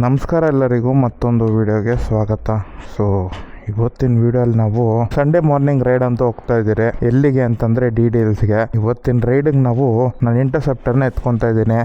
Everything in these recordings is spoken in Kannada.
ನಮಸ್ಕಾರ ಎಲ್ಲರಿಗೂ ಮತ್ತೊಂದು ವಿಡಿಯೋಗೆ ಸ್ವಾಗತ. ಸೊ ಇವತ್ತಿನ ವಿಡಿಯೋಲಿ ನಾವು ಸಂಡೇ ಮಾರ್ನಿಂಗ್ ರೈಡ್ ಅಂತ ಹೋಗ್ತಾ ಇದ್ದೀರಿ. ಎಲ್ಲಿಗೆ ಅಂತಂದರೆ ಡೀಟೇಲ್ಸ್ಗೆ ಇವತ್ತಿನ ರೈಡಿಗೆ ನಾವು ನಾನು ಇಂಟರ್ಸೆಪ್ಟರ್ನ ಎತ್ಕೊತಾ ಇದ್ದೀನಿ.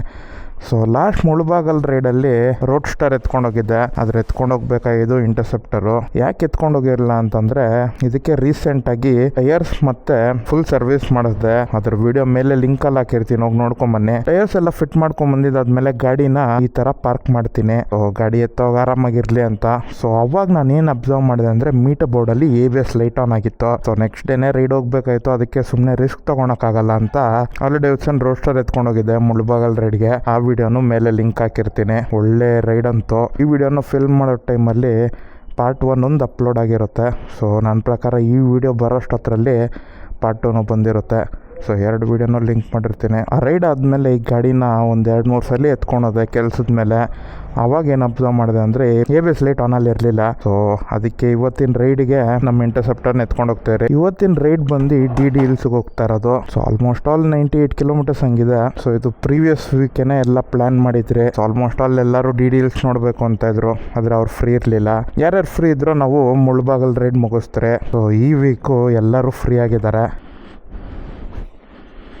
ಸೊ ಲಾಸ್ಟ್ ಮುಳುಬಾಗಲ್ ರೈಡಲ್ಲಿ ರೋಡ್ ಸ್ಟಾರ್ ಎತ್ಕೊಂಡೋಗಿದ್ದೆ. ಆದ್ರೆ ಎತ್ಕೊಂಡೋಗ್ಬೇಕಾಗಿದ್ದು ಇಂಟರ್ಸೆಪ್ಟರು ಯಾಕೆ ಎತ್ಕೊಂಡೋಗಿರಲಿಲ್ಲ ಅಂತಂದ್ರೆ, ಇದಕ್ಕೆ ರೀಸೆಂಟ್ ಆಗಿ ಟೈರ್ಸ್ ಮತ್ತೆ ಫುಲ್ ಸರ್ವಿಸ್ ಮಾಡಿಸ್ದೆ. ಅದ್ರ ವಿಡಿಯೋ ಮೇಲೆ ಲಿಂಕ್ ಅಲ್ಲಿ ಹಾಕಿರ್ತೀನಿ, ಹೋಗಿ ನೋಡ್ಕೊಂಡ್ ಬನ್ನಿ. ಟೈರ್ಸ್ ಎಲ್ಲ ಫಿಟ್ ಮಾಡ್ಕೊಂಡ್ ಬಂದಿದ್ದಾದ್ಮೇಲೆ ಗಾಡಿನ ಈ ತರ ಪಾರ್ಕ್ ಮಾಡ್ತೀನಿ. ಗಾಡಿ ಎತ್ತೋಗ ಆರಾಮಾಗಿರ್ಲಿ ಅಂತ. ಸೊ ಅವಾಗ ನಾನು ಏನ್ ಅಬ್ಸರ್ವ್ ಮಾಡಿದೆ ಅಂದ್ರೆ ಮೀಟರ್ ಬೋರ್ಡ್ ಅಲ್ಲಿ A B S light on ಆಗಿತ್ತು. ಸೊ ನೆಕ್ಸ್ಟ್ ಡೇನೆ ರೈಡ್ ಹೋಗ್ಬೇಕಾಯ್ತು. ಅದಕ್ಕೆ ಸುಮ್ಮನೆ ರಿಸ್ಕ್ ತಗೊಳಕ್ಕಾಗಲ್ಲ ಅಂತ ಆಲ್ರೆಡಿ ಡೇವಿಡ್ಸನ್ ರೋಸ್ಟರ್ ಎತ್ಕೊಂಡು ಹೋಗಿದ್ದೆ ಮುಳುಬಾಗಲ್ ರೈಡ್ಗೆ ಆ ವಿಡಿಯೋನು ಮೇಲೆ ಲಿಂಕ್ ಹಾಕಿರ್ತೀನಿ. ಒಳ್ಳೆ ರೈಡ್ ಅಂತೂ. ಈ ವಿಡಿಯೋನ ಫಿಲ್ಮ್ ಮಾಡೋ ಟೈಮಲ್ಲಿ ಪಾರ್ಟ್ ಒನ್ ಒಂದು ಅಪ್ಲೋಡ್ ಆಗಿರುತ್ತೆ. ಸೊ ನನ್ನ ಪ್ರಕಾರ ಈ ವಿಡಿಯೋ ಬರೋಷ್ಟೊತ್ತರಲ್ಲಿ ಪಾರ್ಟ್ ಟೂನು ಬಂದಿರುತ್ತೆ. ಸೊ ಎರಡು ವಿಡಿಯೋನೂ ಲಿಂಕ್ ಮಾಡಿರ್ತೀನಿ. ಆ ರೈಡ್ ಆದಮೇಲೆ ಈ ಗಾಡಿನ ಒಂದು ಎರಡು ಮೂರು ಸಲ ಎತ್ಕೊಳೋದೆ ಕೆಲಸದ ಮೇಲೆ. ಅವಾಗ ಏನು ಅಬ್ಸರ್ವ್ ಮಾಡಿದೆ ಅಂದರೆ ಎ ಬಿ ಎಸ್ ಲೈಟ್ ಆನಲ್ಲಿ ಇರಲಿಲ್ಲ. ಸೊ ಅದಕ್ಕೆ ಇವತ್ತಿನ ರೈಡ್ಗೆ ನಮ್ಮ ಇಂಟರ್ಸೆಪ್ಟರ್ನ ಎತ್ಕೊಂಡು ಹೋಗ್ತಾರೆ ಇವತ್ತಿನ ರೈಡ್ ಬಂದು ಡಿ ಡಿ ಹಿಲ್ಸ್ಗೆ ಹೋಗ್ತಾ ಇರೋದು. So almost all ninety eight kilometers ಹಂಗಿದೆ. ಸೊ ಇದು ಪ್ರೀವಿಯಸ್ ವೀಕೇನೆ ಎಲ್ಲ ಪ್ಲಾನ್ ಮಾಡಿದ್ರಿ. ಸೊ ಆಲ್ಮೋಸ್ಟ್ ಆಲ್ ಎಲ್ಲರೂ ಡಿ ಡಿ ಹಿಲ್ಸ್ ನೋಡಬೇಕು ಅಂತ ಇದ್ರು. ಆದರೆ ಅವ್ರು ಫ್ರೀ ಇರಲಿಲ್ಲ. ಯಾರ್ಯಾರು ಫ್ರೀ ಇದ್ರೋ ನಾವು ಮುಳ್ಬಾಗಲ್ ರೈಡ್ ಮುಗಿಸ್ತಾರೆ. ಸೊ ಈ ವೀಕು ಎಲ್ಲರೂ ಫ್ರೀ ಆಗಿದ್ದಾರೆ.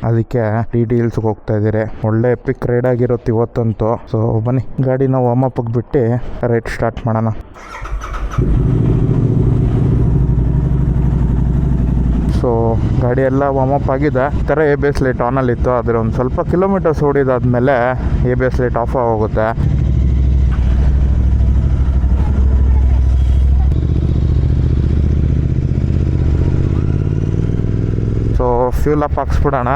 ಅದಕ್ಕೆ ಡೀಟೇಲ್ಸ್ ಹೋಗ್ತಾ ಇದ್ದೀರಿ ಒಳ್ಳೆ ಎಪಿಕ್ ರೈಡ್ ಆಗಿರುತ್ತೆ ಇವತ್ತಂತೂ. ಸೊ ಬನ್ನಿ, ಗಾಡಿನ ವಾಮಪ್ಪಗೆ ಬಿಟ್ಟು ರೈಡ್ ಸ್ಟಾರ್ಟ್ ಮಾಡೋಣ. ಸೊ ಗಾಡಿ ಎಲ್ಲ ವಾಮಪ್ ಆಗಿದೆ. ಈ ಥರ ಎ ಬಿ ಎಸ್ ಲೈಟ್ ಆನಲ್ಲಿತ್ತು ಆದರೆ ಒಂದು ಸ್ವಲ್ಪ kilometres ಓಡಿದಾದ್ಮೇಲೆ A B S light off ಆಗೋಗುತ್ತೆ ಸೊ ಫ್ಯೂಲ್ ಅಪ್ ಹಾಕ್ಸ್ಬಿಡೋಣ.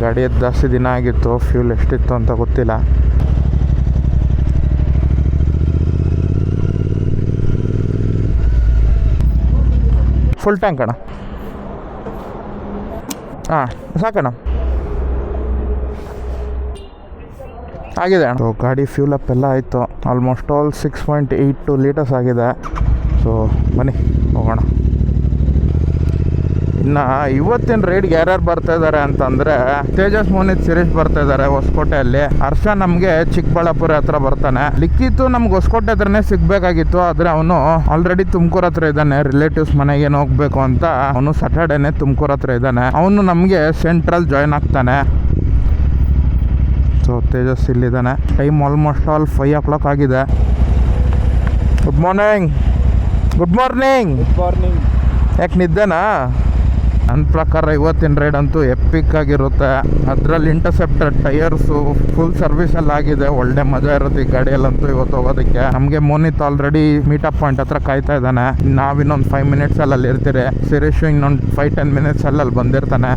ಗಾಡಿ ಜಾಸ್ತಿ ದಿನ ಆಗಿತ್ತು. ಫ್ಯೂಲ್ ಎಷ್ಟಿತ್ತು ಅಂತ ಗೊತ್ತಿಲ್ಲ. ಫುಲ್ ಟ್ಯಾಂಕ್ ಅಣ್ಣ. ಹಾಂ, ಸಾಕಣ್ಣ. ಆಗಿದೆ ಅಣ್ಣ. ಗಾಡಿ ಫ್ಯೂಲ್ ಅಪ್ ಎಲ್ಲ ಆಯಿತು. Almost all six point eight two litres ಆಗಿದೆ. ಸೊ ಬನ್ನಿ, ಹೋಗೋಣ. ಇನ್ನು ಇವತ್ತಿನ ರೈಡ್ಗೆ ಯಾರ್ಯಾರು ಬರ್ತಾ ಇದ್ದಾರೆ ಅಂತಂದರೆ ತೇಜಸ್ ಮೋನಿತ್ ಸಿರೀಶ್ ಬರ್ತಾ ಇದ್ದಾರೆ ಹೊಸಕೋಟೆಯಲ್ಲಿ. ಹರ್ಷ ನಮಗೆ ಚಿಕ್ಕಬಳ್ಳಾಪುರ ಹತ್ರ ಬರ್ತಾನೆ. ಲಿಕ್ಕಿತ್ತು ನಮ್ಗೆ ಹೊಸಕೋಟೆ ಹತ್ರನೇ ಸಿಗ್ಬೇಕಾಗಿತ್ತು ಆದರೆ ಅವನು ಆಲ್ರೆಡಿ ತುಮಕೂರು ಹತ್ರ ಇದ್ದಾನೆ. ರಿಲೇಟಿವ್ಸ್ ಮನೆಗೆ ಹೋಗ್ಬೇಕು ಅಂತ ಅವನು ಸ್ಯಾಟರ್ಡೇನೆ ತುಮಕೂರು ಹತ್ರ ಇದ್ದಾನೆ. ಅವನು ನಮಗೆ ಸೆಂಟ್ರಲ್ ಜಾಯ್ನ್ ಆಗ್ತಾನೆ. So Tejas ಇಲ್ಲಿದ್ದಾನೆ. Time almost all five o'clock ಆಗಿದೆ. Good morning good morning good morning ಯಾಕೆ ನಿದ್ದೆನಾ? ನನ್ನ ಪ್ರಕಾರ ಇವತ್ತಿನ ರೈಡ್ ಅಂತೂ ಎಪಿಕ್ ಆಗಿರುತ್ತೆ. ಅದರಲ್ಲಿ ಇಂಟರ್ಸೆಪ್ಟರ್ ಟೈರ್ಸು ಫುಲ್ ಸರ್ವಿಸಲ್ಲಿ ಆಗಿದೆ. ಒಳ್ಳೆ ಮಜಾ ಇರುತ್ತೆ ಈ ಗಾಡಿಯಲ್ಲಂತೂ ಇವತ್ತು ಹೋಗೋದಕ್ಕೆ. ನಮಗೆ ಮೋನಿತ್ ಆಲ್ರೆಡಿ ಮೀಟಪ್ ಪಾಯಿಂಟ್ ಹತ್ರ ಕಾಯ್ತಾ ಇದ್ದಾನೆ. ನಾವು ಇನ್ನೊಂದು ಫೈವ್ ಮಿನಿಟ್ಸ್ ಅಲ್ಲಿ ಇರ್ತೀರಿ. ಸಿರೀಶು ಇನ್ನೊಂದು ಫೈವ್ ಟೆನ್ ಮಿನಿಟ್ಸ್ ಅಲ್ಲಿ ಬಂದಿರ್ತಾನೆ.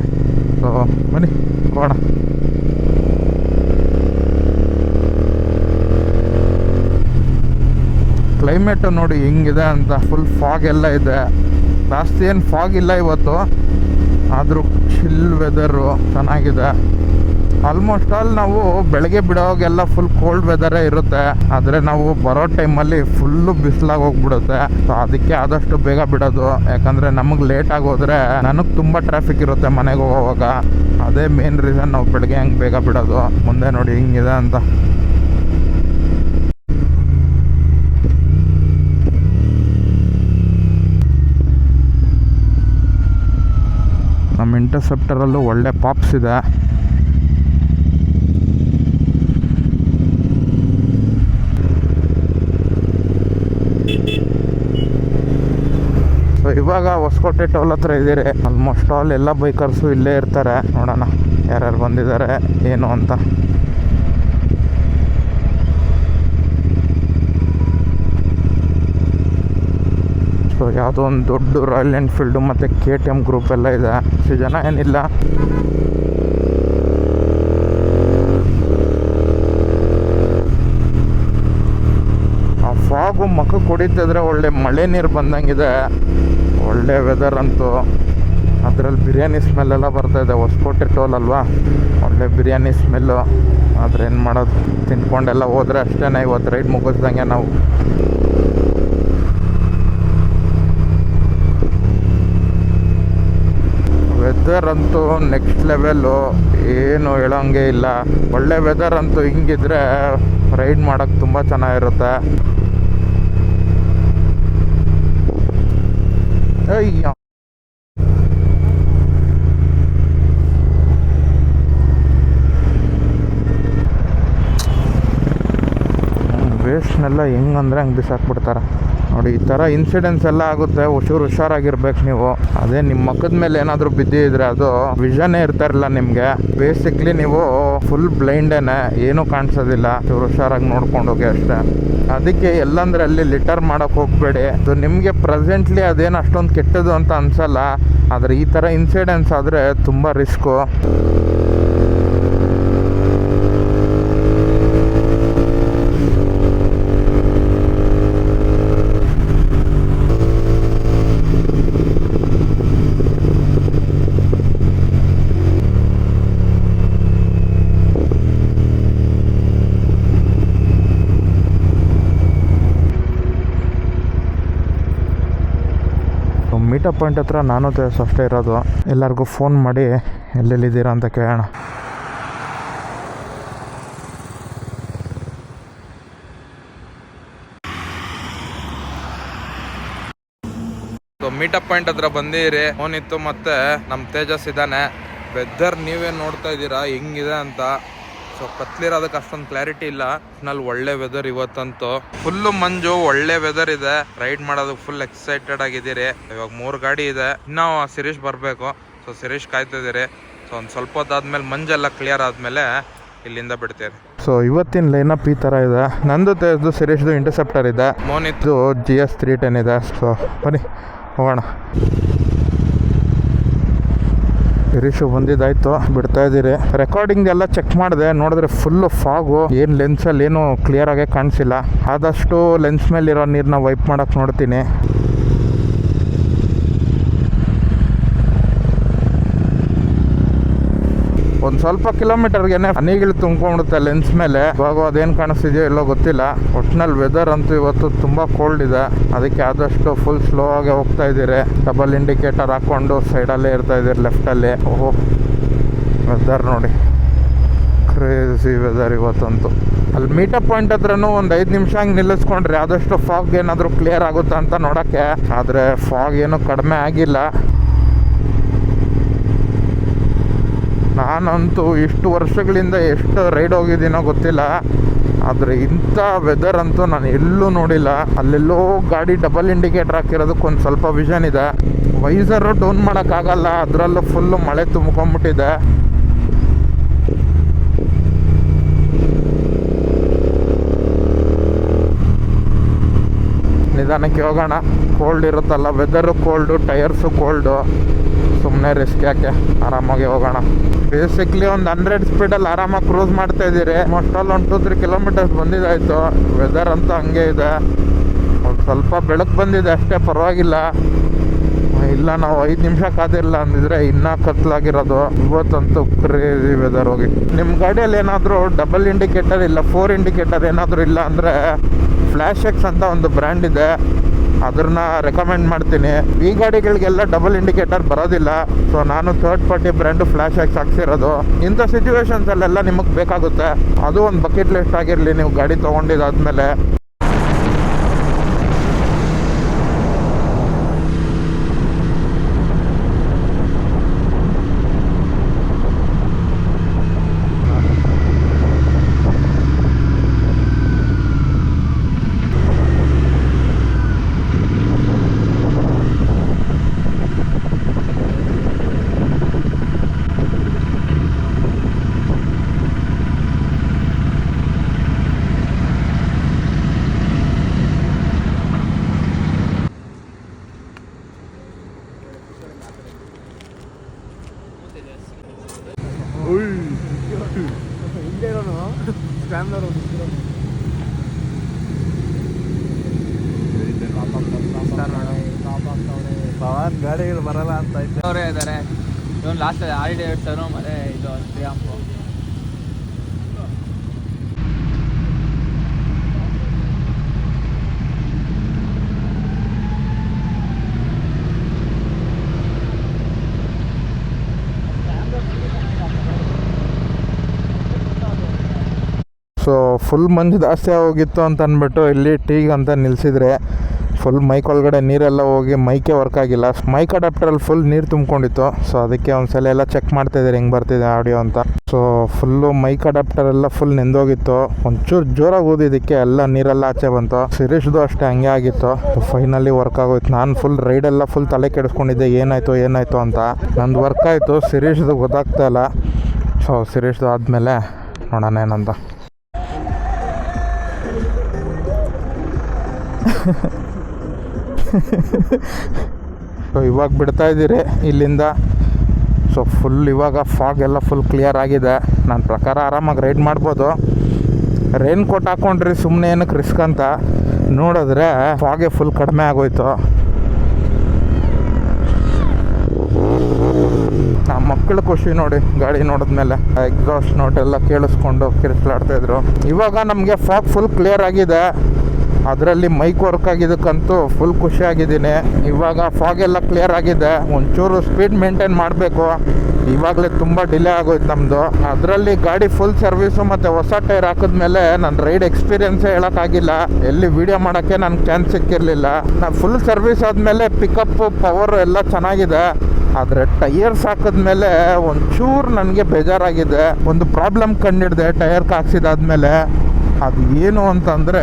ಸೊ ಬನ್ನಿ, ಹೋಗೋಣ. ಕ್ಲೈಮೇಟು ನೋಡಿ ಹೆಂಗಿದೆ ಅಂತ ಫುಲ್ ಫಾಗ್ ಎಲ್ಲ ಇದೆ. ಜಾಸ್ತಿ ಏನು ಫಾಗ್ ಇಲ್ಲ ಇವತ್ತು. ಆದರೂ ಚಿಲ್ ವೆದರು ಚೆನ್ನಾಗಿದೆ. ಆಲ್ಮೋಸ್ಟ್ ಆಲ್ ನಾವು ಬೆಳಗ್ಗೆ ಬಿಡೋವಾಗೆಲ್ಲ ಫುಲ್ ಕೋಲ್ಡ್ ವೆದರೇ ಇರುತ್ತೆ. ಆದರೆ ನಾವು ಬರೋ ಟೈಮಲ್ಲಿ ಫುಲ್ಲು ಬಿಸಿಲಾಗಿ ಹೋಗ್ಬಿಡುತ್ತೆ. ಸೊ ಅದಕ್ಕೆ ಆದಷ್ಟು ಬೇಗ ಬಿಡೋದು. ಯಾಕಂದರೆ ನಮಗೆ ಲೇಟ್ ಆಗೋದ್ರೆ ನನಗೆ ತುಂಬ ಟ್ರಾಫಿಕ್ ಇರುತ್ತೆ ಮನೆಗೆ ಹೋಗೋವಾಗ. ಅದೇ ಮೇನ್ ರೀಸನ್ ನಾವು ಬೆಳಗ್ಗೆ ಹಂಗೆ ಬೇಗ ಬಿಡೋದು. ಮುಂದೆ ನೋಡಿ ಹಿಂಗಿದೆ ಅಂತ. ಇಂಟರ್ಸೆಪ್ಟರಲ್ಲೂ ಒಳ್ಳೆ ಪಾಪ್ಸ್ ಇದೆ. ಸೊ ಇವಾಗ ಹೊಸಕೋಟೆ ಟೋಲ್ ಹತ್ರ ಇದ್ದೀರಿ. ಆಲ್ಮೋಸ್ಟ್ ಆಲ್ ಎಲ್ಲ ಬೈಕರ್ಸು ಇಲ್ಲೇ ಇರ್ತಾರೆ. ನೋಡೋಣ, ಯಾರ್ಯಾರು ಬಂದಿದ್ದಾರೆ, ಏನು ಅಂತ. ಸೊ ಯಾವುದೋ ಒಂದು ದೊಡ್ಡ ರಾಯಲ್ ಎನ್ಫೀಲ್ಡು ಮತ್ತು ಕೆ ಟಿ ಎಂ ಗ್ರೂಪ್ ಎಲ್ಲ ಇದೆ. ಅಷ್ಟು ಜನ ಏನಿಲ್ಲ. ಆ ಫಾಗು ಮಕ್ಕ ಹೊಡಿತಿದ್ರೆ ಒಳ್ಳೆ ಮಳೆ ನೀರು ಬಂದಂಗಿದೆ. ಒಳ್ಳೆ ವೆದರ್ ಅಂತೂ. ಅದರಲ್ಲಿ ಬಿರಿಯಾನಿ ಸ್ಮೆಲ್ ಎಲ್ಲ ಬರ್ತಾ ಇದೆ. ಹೊಸಕೋಟೆ ಟೋಲ್ ಅಲ್ವಾ? ಒಳ್ಳೆ ಬಿರಿಯಾನಿ ಸ್ಮೆಲ್ಲು ಆದರೆ ಏನು ಮಾಡೋದು? ತಿನ್ಕೊಂಡೆಲ್ಲ ಹೋದ್ರೆ ಅಷ್ಟೇ ಇವತ್ತು ರೈಡ್ ಮುಗಿಸ್ದಂಗೆ ನಾವು. ವೆದರ್ ಅಂತೂ ನೆಕ್ಸ್ಟ್ ಲೆವೆಲ್ಲು ಏನು ಹೇಳೋಂಗೆ ಇಲ್ಲ. ಒಳ್ಳೆ ವೆದರ್ ಅಂತೂ ಹಿಂಗಿದ್ರೆ ರೈಡ್ ಮಾಡೋಕ್ಕೆ ತುಂಬ ಚೆನ್ನಾಗಿರುತ್ತೆ. ಅಯ್ಯ. ವೇಸ್ಟ್ನೆಲ್ಲ ಹೆಂಗಂದ್ರೆ ಹಂಗೆ ಬಿಸಾಕ್ಬಿಡ್ತಾರೆ ನೋಡಿ, ಈ ಥರ ಇನ್ಸಿಡೆನ್ಸ್ ಎಲ್ಲ ಆಗುತ್ತೆ, ಹುಷೂರು ಹುಷಾರಾಗಿರ್ಬೇಕು ನೀವು. ಅದೇ ನಿಮ್ಮ ಮಕ್ಕದ ಮೇಲೆ ಏನಾದರೂ ಬಿದ್ದಿದ್ರೆ ಅದು ವಿಷನೇ ಇರ್ತಾರಲ್ಲ ನಿಮಗೆ. ಬೇಸಿಕ್ಲಿ ನೀವು ಫುಲ್ ಬ್ಲೈಂಡೇನೆ ಏನೂ ಕಾಣಿಸೋದಿಲ್ಲ. ಚೂರು ಹುಷಾರಾಗಿ ನೋಡ್ಕೊಂಡು ಹೋಗಿ ಅಷ್ಟೇ. ಅದಕ್ಕೆ ಎಲ್ಲಂದ್ರೆ ಅಲ್ಲಿ ಲಿಟರ್ ಮಾಡೋಕೆ ಹೋಗಬೇಡಿ. ಅದು ನಿಮಗೆ ಪ್ರೆಸೆಂಟ್ಲಿ ಅದೇನು ಅಷ್ಟೊಂದು ಕೆಟ್ಟದು ಅಂತ ಅನ್ಸಲ್ಲ. ಆದರೆ ಈ ಥರ ಇನ್ಸಿಡೆನ್ಸ್ ಆದರೆ ತುಂಬ ರಿಸ್ಕು ಮೀಟಪ್ ಪಾಯಿಂಟ್ ಹತ್ರ ನಾನು ತೇಜಸ್ ಇರೋದು. ಎಲ್ಲರಿಗೂ ಫೋನ್ ಮಾಡಿ ಎಲ್ಲೆಲ್ಲಿದ್ದೀರಾ ಅಂತ ಕೇಳೋಣ. ಮೀಟಪ್ ಪಾಯಿಂಟ್ ಹತ್ರ ಬಂದಿರಿ. ಫೋನ್ ಇತ್ತು ಮತ್ತೆ ನಮ್ಮ ತೇಜಸ್ ಇದ್ದಾನೆ. ವೆದರ್ ನೀವೇ ನೋಡ್ತಾ ಇದ್ದೀರಾ? ಹೆಂಗಿದೆ ಅಂತ. ಸೊ ಕತ್ಲಿರೋದಕ್ಕೆ ಅಷ್ಟೊಂದು ಕ್ಲಾರಿಟಿ ಇಲ್ಲ. ನಲ್ಲಿ ಒಳ್ಳೆ ವೆದರ್ ಇವತ್ತಂತೂ. ಫುಲ್ ಮಂಜು ಒಳ್ಳೆ ವೆದರ್ ಇದೆ. ರೈಡ್ ಮಾಡೋದಕ್ಕೆ ಫುಲ್ ಎಕ್ಸೈಟೆಡ್ ಆಗಿದ್ದೀರಿ. ಇವಾಗ ಮೂರು ಗಾಡಿ ಇದೆ. ಇನ್ನೂ ಸಿರೀಶ್ ಬರಬೇಕು. ಸೊ ಸಿರೀಶ್ ಕಾಯ್ತಿದ್ದೀರಿ ಸೊ ಒಂದು ಸ್ವಲ್ಪ ಹೊತ್ತಾದ್ಮೇಲೆ ಮಂಜೆಲ್ಲ ಕ್ಲಿಯರ್ ಆದಮೇಲೆ ಇಲ್ಲಿಂದ ಬಿಡ್ತೀರಿ ಸೊ ಇವತ್ತಿನ ಲೈನಪ್ ಈ ಥರ ಇದೆ. ನಂದು ತೆಗೆದು ಸಿರೀಶ್ದು ಇಂಟರ್ಸೆಪ್ಟರ್ ಇದೆ. ಮೋನಿತ್ತು ಜಿ ಎಸ್ ತ್ರೀ ಟೆನ್ ಇದೆ. ಸೊ ಬನ್ನಿ ಹೋಗೋಣ. ಗಿರೀಶು ಬಂದಿದ್ದಾಯ್ತು. ಬಿಡ್ತಾ ಇದ್ದೀರಿ. ರೆಕಾರ್ಡಿಂಗ್ ಎಲ್ಲ ಚೆಕ್ ಮಾಡಿದೆ. ನೋಡಿದ್ರೆ ಫುಲ್ ಫಾಗು ಏನು ಲೆನ್ಸಲ್ಲಿ ಏನು ಕ್ಲಿಯರ್ ಆಗೇ ಕಾಣಿಸಿಲ್ಲ. ಆದಷ್ಟು ಲೆನ್ಸ್ ಮೇಲೆ ಇರೋ ನೀರನ್ನ ವೈಪ್ ಮಾಡೋಕೆ ನೋಡ್ತೀನಿ. ಒಂದು ಸ್ವಲ್ಪ ಕಿಲೋಮೀಟರ್ಗೆನೆ ಹನಿಗಳು ತುಂಬ್ಕೊಂಡ್ಬಿಡುತ್ತೆ ಲೆನ್ಸ್ ಮೇಲೆ. ಇವಾಗ ಅದೇನು ಕಾಣಿಸ್ತಿದೆಯೋ ಎಲ್ಲೋ ಗೊತ್ತಿಲ್ಲ. ಒಟ್ನಲ್ಲಿ ವೆದರ್ ಅಂತೂ ಇವತ್ತು ತುಂಬ ಕೋಲ್ಡ್ ಇದೆ. ಅದಕ್ಕೆ ಆದಷ್ಟು ಫುಲ್ ಸ್ಲೋ ಆಗಿ ಹೋಗ್ತಾ ಇದ್ದೀರಿ. ಡಬಲ್ ಇಂಡಿಕೇಟರ್ ಹಾಕ್ಕೊಂಡು ಸೈಡಲ್ಲೇ ಇರ್ತಾ ಇದ್ದೀರಿ ಲೆಫ್ಟಲ್ಲಿ ಓಹೋ ವೆದರ್ ನೋಡಿ. ಕ್ರೇಜಿ ವೆದರ್ ಇವತ್ತಂತೂ. ಅಲ್ಲಿ ಮೀಟಪ್ ಪಾಯಿಂಟ್ ಹತ್ರನೂ ಒಂದು ಐದು ನಿಮಿಷ ಹಂಗೆ ನಿಲ್ಲಿಸ್ಕೊಂಡ್ರೆ ಆದಷ್ಟು ಫಾಗ್ ಏನಾದರೂ ಕ್ಲಿಯರ್ ಆಗುತ್ತಾ ಅಂತ ನೋಡೋಕ್ಕೆ. ಆದರೆ ಫಾಗ್ ಏನೂ ಕಡಿಮೆ ಆಗಿಲ್ಲ. ನಾನಂತೂ ಇಷ್ಟು ವರ್ಷಗಳಿಂದ ಎಷ್ಟು ರೈಡ್ ಹೋಗಿದ್ದೀನೋ ಗೊತ್ತಿಲ್ಲ. ಆದರೆ ಇಂಥ ವೆದರ್ ಅಂತೂ ನಾನು ಎಲ್ಲೂ ನೋಡಿಲ್ಲ. ಅಲ್ಲೆಲ್ಲೋ ಗಾಡಿ ಡಬಲ್ ಇಂಡಿಕೇಟರ್ ಹಾಕಿರೋದಕ್ಕೆ ಒಂದು ಸ್ವಲ್ಪ ವಿಷನ್ ಇದೆ. ವೈಸರು ಡೌನ್ ಮಾಡೋಕ್ಕಾಗಲ್ಲ. ಅದರಲ್ಲೂ ಫುಲ್ಲು ಮಳೆ ತುಂಬ್ಕೊಂಬಿಟ್ಟಿದೆ ನಿಧಾನಕ್ಕೆ ಹೋಗೋಣ. ಕೋಲ್ಡ್ ಇರುತ್ತಲ್ಲ ವೆದರು ಕೋಲ್ಡು ಟೈರ್ಸು ಕೋಲ್ಡು ಸುಮ್ಮನೆ ರಿಸ್ಕ್ ಯಾಕೆ? ಆರಾಮಾಗಿ ಹೋಗೋಣ. ಬೇಸಿಕ್ಲಿ ಒಂದು ಹಂಡ್ರೆಡ್ ಸ್ಪೀಡಲ್ಲಿ ಆರಾಮಾಗಿ ಕ್ರೂಸ್ ಮಾಡ್ತಾ ಇದ್ದೀರಿ. ಮೋಸ್ಟಲ್ಲಿ ಒಂದು ಟೂ ತ್ರೀ ಕಿಲೋಮೀಟರ್ಸ್ ಬಂದಿದ್ದಾಯ್ತು. ವೆದರ್ ಅಂತ ಹಂಗೆ ಇದೆ. ಒಂದು ಸ್ವಲ್ಪ ಬೆಳಕು ಬಂದಿದೆ ಅಷ್ಟೇ, ಪರವಾಗಿಲ್ಲ. ಇಲ್ಲ, ನಾವು ಐದು ನಿಮಿಷ ಕಾದಿರಲ್ಲ ಅಂದಿದ್ರೆ ಇನ್ನೂ ಕತ್ಲಾಗಿರೋದು. ಇವತ್ತಂತೂ ಕ್ರೇಜಿ ವೆದರ್ ಹೋಗಿ. ನಿಮ್ಮ ಗಾಡಿಯಲ್ಲಿ ಏನಾದರೂ ಡಬಲ್ ಇಂಡಿಕೇಟರ್ ಇಲ್ಲ ಫೋರ್ ಇಂಡಿಕೇಟರ್ ಏನಾದರೂ ಇಲ್ಲ ಅಂದರೆ ಫ್ಲ್ಯಾಶ್ ಎಕ್ಸ್ ಅಂತ ಒಂದು ಬ್ರ್ಯಾಂಡ್ ಇದೆ. ಅದನ್ನ ರೆಕಮೆಂಡ್ ಮಾಡ್ತೀನಿ. ಈ ಗಾಡಿಗಳಿಗೆಲ್ಲ ಡಬಲ್ ಇಂಡಿಕೇಟರ್ ಬರೋದಿಲ್ಲ. ಸೊ ನಾನು ಥರ್ಡ್ ಪಾರ್ಟಿ ಬ್ರ್ಯಾಂಡ್ ಫ್ಲಾಶ್ ಆಗಿ ಹಾಕ್ಸಿರೋದು. ಇಂಥ ಸಿಚುವೇಶನ್ಸಲ್ಲೆಲ್ಲ ನಿಮಗೆ ಬೇಕಾಗುತ್ತೆ. ಅದು ಒಂದು ಬಕೆಟ್ ಲಿಸ್ಟ್ ಆಗಿರಲಿ, ನೀವು ಗಾಡಿ ತೊಗೊಂಡಿದ್ದಾದ್ಮೇಲೆ. ಅವನ್ ಗಾಡಿಗಳು ಬರಲ್ಲ ಅಂತ ಇದ್ದೆ ಅವರೇ ಇದ್ದಾರೆ ಇವನು ಲಾಸ್ಟ್ ಆರ್ ಡೇವಿಡ್ಸನು ಮತ್ತೆ ಇದು ಶ್ರೀಯಾಂಪು ಸೊ ಫುಲ್ ಮಂಜು ಜಾಸ್ತಿ ಹೋಗಿತ್ತು ಅಂತ ಅಂದ್ಬಿಟ್ಟು ಇಲ್ಲಿ ಟೀಗ್ ಅಂತ ನಿಲ್ಲಿಸಿದ್ರೆ ಫುಲ್ ಮೈಕ್ ಒಳಗಡೆ ನೀರೆಲ್ಲ ಹೋಗಿ ಮೈಕೆ ವರ್ಕ್ ಆಗಿಲ್ಲ. ಮೈಕ್ ಅಡಾಪ್ಟರಲ್ಲಿ ಫುಲ್ ನೀರು ತುಂಬಿಕೊಂಡಿತ್ತು. ಸೊ ಅದಕ್ಕೆ ಒಂದ್ಸಲ ಎಲ್ಲ ಚೆಕ್ ಮಾಡ್ತಾ ಇದ್ದಾರೆ ಹೆಂಗೆ ಬರ್ತಿದೆ ಆಡಿಯೋ ಅಂತ. ಸೊ ಫುಲ್ಲು ಮೈಕ್ ಅಡಾಪ್ಟರ್ ಎಲ್ಲ ಫುಲ್ ನೆಂದೋಗಿತ್ತು. ಒಂಚೂರು ಜೋರಾಗಿ ಓದಿದ್ದಕ್ಕೆ ಎಲ್ಲ ನೀರೆಲ್ಲ ಆಚೆ ಬಂತು. ಸಿರೀಶ್ದು ಅಷ್ಟೇ ಹಂಗೆ ಆಗಿತ್ತು. ಫೈನಲಿ ವರ್ಕ್ ಆಗೋಯ್ತು. ನಾನು ಫುಲ್ ರೈಡೆಲ್ಲ ಫುಲ್ ತಲೆ ಕೆಡಿಸ್ಕೊಂಡಿದ್ದೆ. ಏನಾಯಿತು ಏನಾಯಿತು ಅಂತ. ನಂದು ವರ್ಕ್ ಆಯಿತು. ಸಿರೀಶ್ದು ಗೊತ್ತಾಗ್ತಾ ಇಲ್ಲ. ಸೊ ಸಿರೀಶ್ದು ಆದಮೇಲೆ ನೋಡೋಣ ಏನಂತ. ಸೊ ಇವಾಗ ಬಿಡ್ತಾ ಇದ್ದೀರಿ. ಇಲ್ಲಿಂದ ಸೊ ಫುಲ್ ಇವಾಗ ಫಾಗ್ ಎಲ್ಲ ಫುಲ್ ಕ್ಲಿಯರ್ ಆಗಿದೆ. ನನ್ನ ಪ್ರಕಾರ ಆರಾಮಾಗಿ ರೈಡ್ ಮಾಡ್ಬೋದು. ರೈನ್ ಕೋಟ್ ಹಾಕೊಂಡ್ರಿ ಸುಮ್ಮನೆ ಏನಕ್ಕೆ ರಿಸ್ಕ್ ಅಂತ. ನೋಡಿದ್ರೆ ಫಾಗೆ ಫುಲ್ ಕಡಿಮೆ ಆಗೋಯ್ತು. ನಮ್ಮ ಮಕ್ಕಳು ಖುಷಿ ನೋಡಿ, ಗಾಡಿ ನೋಡಿದ್ಮೇಲೆ ಎಕ್ಸಾಸ್ಟ್ ನೋಟ್ ಎಲ್ಲ ಕೇಳಿಸ್ಕೊಂಡು ಕಿರಿಸ್ಲಾಡ್ತಾ ಇದ್ರು. ಇವಾಗ ನಮಗೆ ಫಾಗ್ ಫುಲ್ ಕ್ಲಿಯರ್ ಆಗಿದೆ. ಅದರಲ್ಲಿ ಮೈಕ್ ವರ್ಕ್ ಆಗಿದ್ದಕ್ಕಂತೂ ಫುಲ್ ಖುಷಿ ಆಗಿದ್ದೀನಿ. ಇವಾಗ ಫಾಗ್ ಎಲ್ಲ ಕ್ಲಿಯರ್ ಆಗಿದೆ. ಒಂಚೂರು ಸ್ಪೀಡ್ ಮೇಂಟೈನ್ ಮಾಡಬೇಕು. ಇವಾಗಲೇ ತುಂಬ ಡಿಲೇ ಆಗೋಯ್ತು ನಮ್ಮದು ಅದರಲ್ಲಿ ಗಾಡಿ ಫುಲ್ ಸರ್ವಿಸು ಮತ್ತು ಹೊಸ ಟೈರ್ ಹಾಕಿದ್ಮೇಲೆ ನನ್ನ ರೈಡ್ ಎಕ್ಸ್ಪೀರಿಯೆನ್ಸೇ ಹೇಳೋಕ್ಕಾಗಿಲ್ಲ ಎಲ್ಲಿ ವಿಡಿಯೋ ಮಾಡೋಕ್ಕೆ ನನಗೆ ಚಾನ್ಸ್ ಸಿಕ್ಕಿರಲಿಲ್ಲ. ನಾನು ಫುಲ್ ಸರ್ವಿಸ್ ಆದಮೇಲೆ ಪಿಕಪ್ ಪವರ್ ಎಲ್ಲ ಚೆನ್ನಾಗಿದೆ. ಆದರೆ ಟೈರ್ಸ್ ಹಾಕಿದ್ಮೇಲೆ ಒಂಚೂರು ನನಗೆ ಬೇಜಾರಾಗಿದೆ. ಒಂದು ಪ್ರಾಬ್ಲಮ್ ಕಂಡಿಡಿದೆ ಟೈರ್ಗೆ ಹಾಕ್ಸಿದಾದ್ಮೇಲೆ ಅದು ಏನು ಅಂತಂದರೆ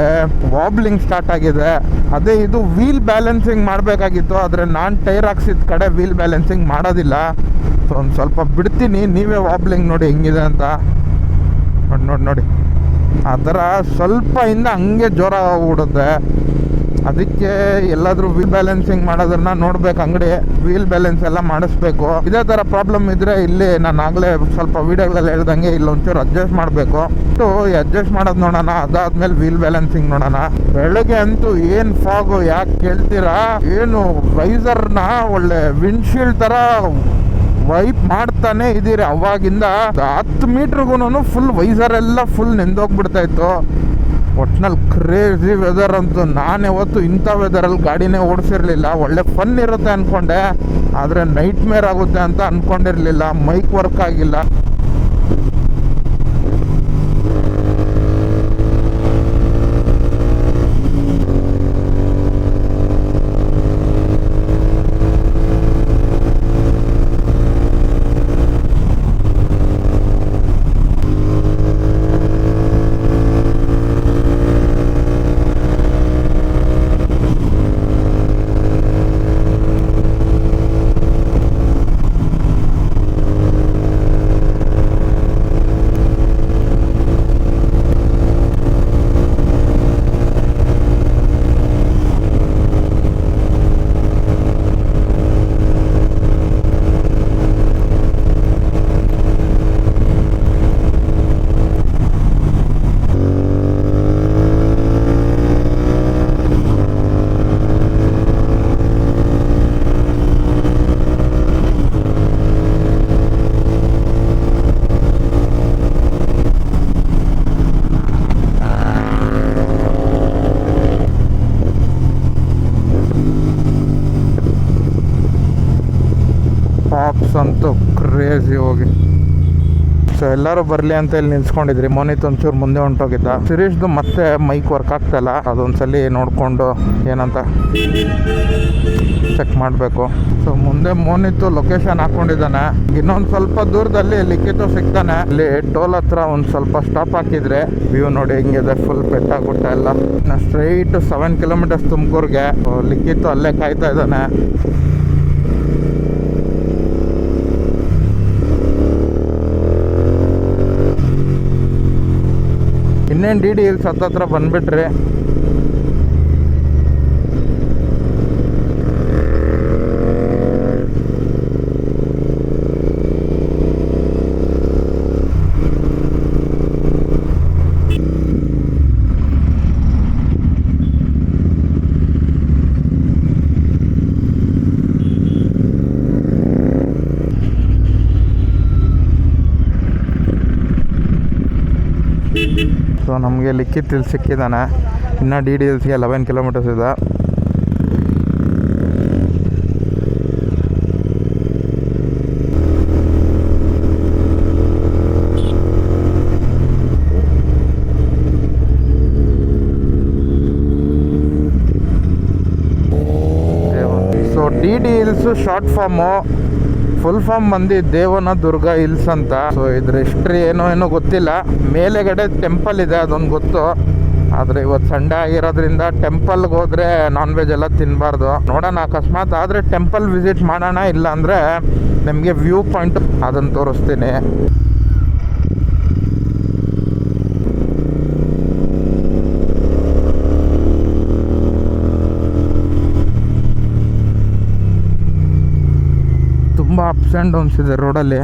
ವಾಬ್ಲಿಂಗ್ ಸ್ಟಾರ್ಟ್ ಆಗಿದೆ. ಅದೇ ಇದು ವೀಲ್ ಬ್ಯಾಲೆನ್ಸಿಂಗ್ ಮಾಡಬೇಕಾಗಿತ್ತು, ಆದರೆ ನಾನು ಟೈರ್ ಹಾಕ್ಸಿದ ಕಡೆ ವೀಲ್ ಬ್ಯಾಲೆನ್ಸಿಂಗ್ ಮಾಡೋದಿಲ್ಲ. ಸೊ ಒಂದು ಸ್ವಲ್ಪ ಬಿಡ್ತೀನಿ, ನೀವೇ ವಾಬ್ಲಿಂಗ್ ನೋಡಿ ಹೆಂಗಿದೆ ಅಂತ. ನೋಡಿ ನೋಡಿ ನೋಡಿ. ಆ ಥರ ಸ್ವಲ್ಪ ಇಂದ ಹಂಗೆ ಜ್ವರ ಹೋಗ್ಬಿಡುತ್ತೆ. ಅದಕ್ಕೆ ಎಲ್ಲಾದರೂ ವೀಲ್ ಬ್ಯಾಲೆನ್ಸಿಂಗ್ ಮಾಡೋದನ್ನ ನೋಡ್ಬೇಕು, ಅಂಗಡಿ ವೀಲ್ ಬ್ಯಾಲೆನ್ಸ್ ಎಲ್ಲ ಮಾಡಿಸ್ಬೇಕು. ಇದೇ ತರ ಪ್ರಾಬ್ಲಮ್ ಇದ್ರೆ ಇಲ್ಲಿ ನಾನು ಆಗ್ಲೇ ಸ್ವಲ್ಪ ವೀಡಿಯೋಗಳಲ್ಲಿ ಹೇಳ್ದಂಗೆ ಇಲ್ಲಿ ಒಂಚೂರು ಅಡ್ಜಸ್ಟ್ ಮಾಡಬೇಕು. ಅಡ್ಜಸ್ಟ್ ಮಾಡೋದು ನೋಡೋಣ, ಅದಾದ್ಮೇಲೆ ವೀಲ್ ಬ್ಯಾಲೆನ್ಸಿಂಗ್ ನೋಡೋಣ. ಬೆಳಗ್ಗೆ ಅಂತೂ ಏನು ಫಾಗು ಯಾಕೆ ಕೇಳ್ತೀರಾ? ಏನು ವೈಸರ್ನ ಒಳ್ಳೆ ವಿಂಡ್ಶೀಲ್ಡ್ ತರ ವೈಪ್ ಮಾಡ್ತಾನೆ ಇದೀರಿ ಅವಾಗಿಂದ ಹತ್ತು ಮೀಟ್ರ್ಗೂನು ಫುಲ್ ವೈಸರ್ ಎಲ್ಲ ಫುಲ್ ನೆಂದೋಗ್ಬಿಡ್ತಾ ಇತ್ತು. ಒಟ್ನಲ್ಲಿ ಕ್ರೇಜಿ ವೆದರ್ ಅಂತೂ ನಾನು ಯಾವತ್ತು ಇಂಥ ವೆದರಲ್ಲಿ ಗಾಡಿನೇ ಓಡಿಸಿರಲಿಲ್ಲ. ಒಳ್ಳೆ ಫನ್ ಇರುತ್ತೆ ಅಂದ್ಕೊಂಡೆ ಆದರೆ ನೈಟ್ ಮೇರ್ ಆಗುತ್ತೆ ಅಂತ ಅಂದ್ಕೊಂಡಿರಲಿಲ್ಲ ಮೈಕ್ ವರ್ಕ್ ಆಗಿಲ್ಲ ಪಾಪ್ಸ್ ಅಂತೂ ಕ್ರೇಜಿ ಹೋಗಿ. ಸೊ ಎಲ್ಲರೂ ಬರಲಿ ಅಂತ ಇಲ್ಲಿ ನಿಲ್ಸ್ಕೊಂಡಿದ್ರಿ ಮೋನಿತ್ ಒಂಚೂರು ಮುಂದೆ ಹೊಂಟೋಗಿದ್ದ. ಸಿರೀಶ್ದು ಮತ್ತೆ ಮೈಕ್ ವರ್ಕ್ ಆಗ್ತಾಯಿಲ್ಲ ಅದೊಂದ್ಸಲಿ ನೋಡಿಕೊಂಡು ಏನಂತ ಚೆಕ್ ಮಾಡಬೇಕು. ಸೊ ಮುಂದೆ ಮೋನಿತ್ತು ಲೊಕೇಶನ್ ಹಾಕೊಂಡಿದ್ದಾನೆ. ಇನ್ನೊಂದು ಸ್ವಲ್ಪ ದೂರದಲ್ಲಿ ಲಿಖಿತು ಸಿಗ್ತಾನೆ. ಅಲ್ಲಿ ಟೋಲ್ ಹತ್ರ ಒಂದು ಸ್ವಲ್ಪ ಸ್ಟಾಪ್ ಹಾಕಿದ್ರೆ ವ್ಯೂ ನೋಡಿ ಹೆಂಗಿದೆ ಫುಲ್ ಬೆಟ್ಟಾಗುಟ್ಟ ಎಲ್ಲ ಸ್ಟ್ರೈಟ್ ಸೆವೆನ್ ಕಿಲೋಮೀಟರ್ಸ್ ತುಮಕೂರ್ಗೆ. ಲಿಖಿತು ಅಲ್ಲೇ ಕಾಯ್ತಾ ಇದ್ದಾನೆ. ಇನ್ನೇನು ಡಿ ಡಿ ಸತ್ತ ಹತ್ತತ್ರ ಬಂದ್ಬಿಟ್ರಿ ನಮಗೆ ಲಿಖಿತ್ ಇಲ್ಲಿ ಸಿಕ್ಕಿದ್ದಾನೆ ಇನ್ನು ಡಿ ಡಿ ಎಲ್ಸ್ಗೆ ಲೆವೆನ್ ಕಿಲೋಮೀಟರ್ಸ್ ಇದೆ D D hills short form full form ಬಂದು ದೇವನ ದುರ್ಗ ಹಿಲ್ಸ್ ಅಂತ. ಸೊ ಇದ್ರ ಹಿಸ್ಟ್ರಿ ಏನೋ ಏನೋ ಗೊತ್ತಿಲ್ಲ. ಮೇಲೆಗಡೆ ಟೆಂಪಲ್ ಇದೆ, ಅದೊಂದು ಗೊತ್ತು. ಆದರೆ ಇವತ್ತು ಸಂಡೇ ಆಗಿರೋದ್ರಿಂದ ಟೆಂಪಲ್ಗೆ ಹೋದ್ರೆ ನಾನ್ ವೆಜ್ ಎಲ್ಲ ತಿನ್ನಬಾರ್ದು ನೋಡೋಣ, ಅಕಸ್ಮಾತ್ ಆದರೆ ಟೆಂಪಲ್ ವಿಸಿಟ್ ಮಾಡೋಣ ಇಲ್ಲ ಅಂದ್ರೆ ನಿಮಗೆ ವ್ಯೂ ಪಾಯಿಂಟ್ ಅದನ್ನು ತೋರಿಸ್ತೀನಿ ತುಂಬ ಆ್ಯಂಡ್ ಡೌನ್ಸ್ ಇದೆ ರೋಡಲ್ಲಿ.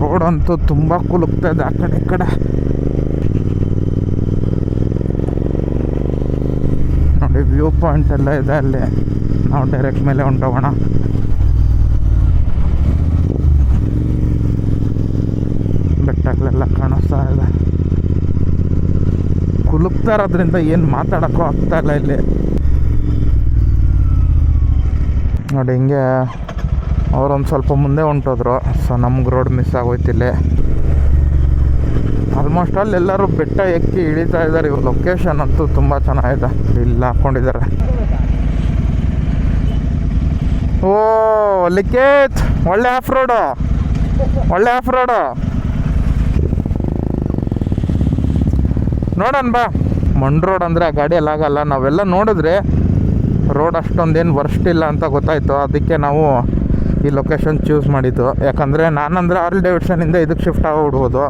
ರೋಡ್ ಅಂತೂ ತುಂಬ ಕುಲುಕ್ತಾ ಇದೆ ಆ ಕಡೆ, ಈ ಕಡೆ. ನೋಡಿ ವ್ಯೂ ಪಾಯಿಂಟ್ ಎಲ್ಲ ಇದೆ ಅಲ್ಲಿ. ನಾವು ಡೈರೆಕ್ಟ್ ಮೇಲೆ ಹೊಂಟೋಗೋಣ ಬೆಟ್ಟಗಳೆಲ್ಲ ಕಾಣಿಸ್ತಾ ಇದೆ ಕುಲುಕ್ತಾ ಇರೋದ್ರಿಂದ ಏನು ಮಾತಾಡೋಕ್ಕೂ ಇಲ್ಲ ಇಲ್ಲಿ. ನೋಡಿ, ಹಿಂಗೆ ಅವ್ರೊಂದು ಸ್ವಲ್ಪ ಮುಂದೆ ಹೊಂಟೋದ್ರು. ಸೊ ನಮ್ಗೆ ರೋಡ್ ಮಿಸ್ ಆಗೋಯ್ತು ಇಲ್ಲಿ. ಆಲ್ಮೋಸ್ಟ್ ಅಲ್ಲಿ ಎಲ್ಲರೂ ಬೆಟ್ಟ ಎಕ್ಕಿ ಇಳಿತಾ ಇದ್ದಾರೆ ಇವ್ರ ಲೊಕೇಶನ್ ಅಂತೂ ತುಂಬ ಚೆನ್ನಾಗಿದೆ. ಇಲ್ಲಿ ಹಾಕ್ಕೊಂಡಿದ್ದಾರೆ ಓ ಲಿಕೇತ್ ಒಳ್ಳೆ ಆಫ್ ರೋಡು ಒಳ್ಳೆ ಆಫ್ ರೋಡು ನೋಡೋಣ ಬಾ. ಮಂಡ್ ರೋಡ್ ಅಂದರೆ ಆ ಗಾಡಿಯಲ್ಲಿ ಆಗಲ್ಲ ನಾವೆಲ್ಲ ನೋಡಿದ್ರೆ ರೋಡ್ ಅಷ್ಟೊಂದೇನು ವರ್ಸ್ಟ್ ಇಲ್ಲ ಅಂತ ಗೊತ್ತಾಯಿತು. ಅದಕ್ಕೆ ನಾವು ಈ ಲೊಕೇಶನ್ ಚೂಸ್ ಮಾಡಿದ್ದು. ಯಾಕಂದರೆ ನಾನಂದರೆ ಆರ್ಲ್ ಡೇವಿಡ್ಸನಿಂದ ಇದಕ್ಕೆ ಶಿಫ್ಟ್ ಆಗಿಬಿಡ್ಬೋದು.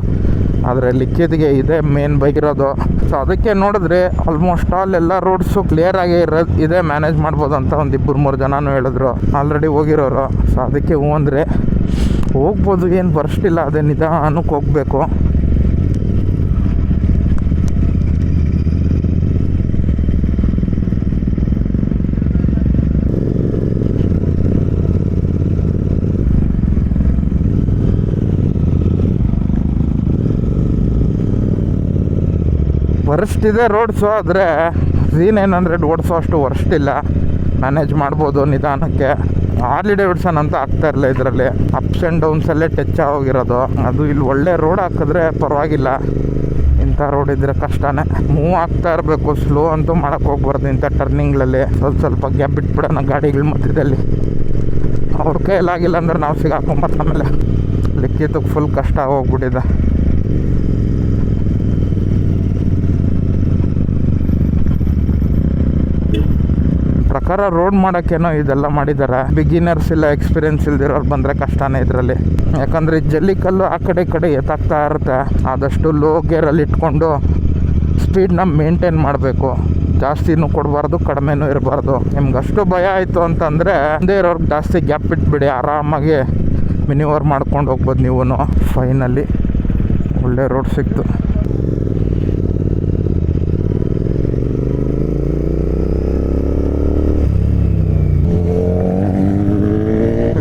ಆದರೆ ಲಿಕ್ಕಿದ್ಗೆ ಇದೆ ಮೇನ್ ಬೈಕ್ ಇರೋದು. ಸೊ ಅದಕ್ಕೆ ನೋಡಿದ್ರೆ ಆಲ್ಮೋಸ್ಟ್ ಆಲ್ ಎಲ್ಲ ರೋಡ್ಸು ಕ್ಲಿಯರ್ ಆಗಿ ಇರೋದು ಇದೆ ಮ್ಯಾನೇಜ್ ಮಾಡ್ಬೋದು ಅಂತ ಒಂದು ಇಬ್ಬರು ಮೂರು ಜನನೂ ಹೇಳಿದ್ರು. ಆಲ್ರೆಡಿ ಹೋಗಿರೋರು. ಸೊ ಅದಕ್ಕೆ ಹ್ಞೂ ಅಂದರೆ ಹೋಗ್ಬೋದು. ಏನು ಬರ್ಸ್ಟ್ ಇಲ್ಲ. ಅದೇ ನಿಧಾನಕ್ಕೆ ಹೋಗಬೇಕು. ವರ್ಸ್ಟ್ ಇದೆ ರೋಡ್ಸು ಆದರೆ ಸೀನ್ ನೈನ್ ಹಂಡ್ರೆಡ್ ಅಷ್ಟು ವರ್ಸ್ಟ್ ಇಲ್ಲ ಮ್ಯಾನೇಜ್ ಮಾಡ್ಬೋದು ನಿಧಾನಕ್ಕೆ. ಆರ್ಲಿ ಡೇವಿಡ್ಸನ್ ಅಂತ ಆಗ್ತಾ ಇರಲಿಲ್ಲ ಇದರಲ್ಲಿ. ಅಪ್ಸ್ ಆ್ಯಂಡ್ ಡೌನ್ಸಲ್ಲೇ ಟಚ್ ಆಗಿರೋದು ಅದು ಇಲ್ಲಿ ಒಳ್ಳೆ ರೋಡ್ ಹಾಕಿದ್ರೆ ಪರವಾಗಿಲ್ಲ. ಇಂಥ ರೋಡ್ ಇದ್ರೆ ಕಷ್ಟನೇ. ಮೂವ್ ಆಗ್ತಾ ಇರಬೇಕು. ಸ್ಲೋ ಅಂತೂ ಮಾಡೋಕ್ಕೆ ಹೋಗ್ಬಾರ್ದು ಇಂಥ ಟರ್ನಿಂಗ್ಲಲ್ಲಿ ಸ್ವಲ್ಪ ಸ್ವಲ್ಪ ಗ್ಯಾಪ್ ಬಿಟ್ಬಿಡೋಣ ಗಾಡಿಗಳ ಮಧ್ಯದಲ್ಲಿ. ಅವ್ರ ಕೈಲಾಗಿಲ್ಲ ಅಂದ್ರೆ ನಾವು ಸಿಗಾಕೊಂಬತ್ತ ಆಮೇಲೆ. ಲಿಕ್ಕಿದ್ದಕ್ಕೆ ಫುಲ್ ಕಷ್ಟ ಹೋಗ್ಬಿಟ್ಟಿದೆ. ಪ್ರಕಾರ ರೋಡ್ ಮಾಡೋಕ್ಕೇನೋ ಇದೆಲ್ಲ ಮಾಡಿದ್ದಾರೆ ಬಿಗಿನರ್ಸ್ ಇಲ್ಲ ಎಕ್ಸ್ಪೀರಿಯನ್ಸ್ ಇಲ್ದಿರೋರು ಬಂದರೆ ಕಷ್ಟನೇ ಇದರಲ್ಲಿ. ಯಾಕಂದರೆ ಜಲ್ಲಿಕಲ್ಲು ಆ ಕಡೆ ಕಡೆ ಎತ್ತಾಗ್ತಾ ಇರುತ್ತೆ. ಆದಷ್ಟು ಲೋ ಗೇರಲ್ಲಿ ಇಟ್ಕೊಂಡು ಸ್ಪೀಡ್ನ ಮೇಂಟೈನ್ ಮಾಡಬೇಕು. ಜಾಸ್ತಿನೂ ಕೊಡಬಾರ್ದು, ಕಡಿಮೆನೂ ಇರಬಾರ್ದು. ನಿಮ್ಗೆ ಅಷ್ಟು ಭಯ ಆಯಿತು ಅಂತಂದರೆ ಅಂದೇ ಇರೋರ್ಗೆ ಜಾಸ್ತಿ ಗ್ಯಾಪ್ ಇಟ್ಬಿಡಿ. ಆರಾಮಾಗಿ ಮಿನಿವರ್ ಮಾಡ್ಕೊಂಡು ಹೋಗ್ಬೋದು ನೀವು ಫೈನಲ್ಲಿ ಒಳ್ಳೆ ರೋಡ್ ಸಿಕ್ತು